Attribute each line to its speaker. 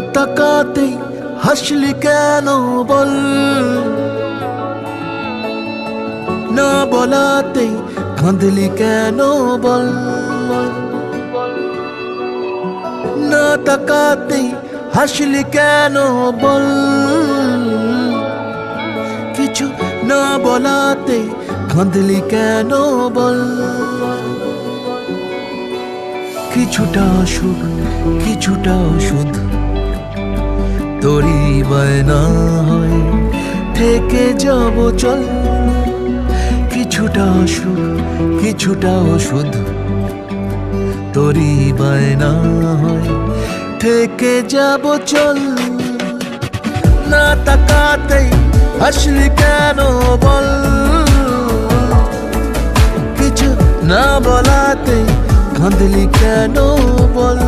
Speaker 1: তাকাতেই হাসলি কেন বল? না বলাতেই কাঁদলি কেন বল? না তাকাতেই হাসলি কেন বল? কিছু না বলাতে কাঁদলি কেন বল? কিছুটা সুখ, কিছুটা তোরই বায়না হয়। থেকে যাব চল। কিছুটা সুখ, কিছুটা ওষুধ তোরই বায়না হয়। থেকে যাব চল। না তাকাতেই হাসলি কেন বল? কিছু না বলাতে কাঁদলি কেন বল?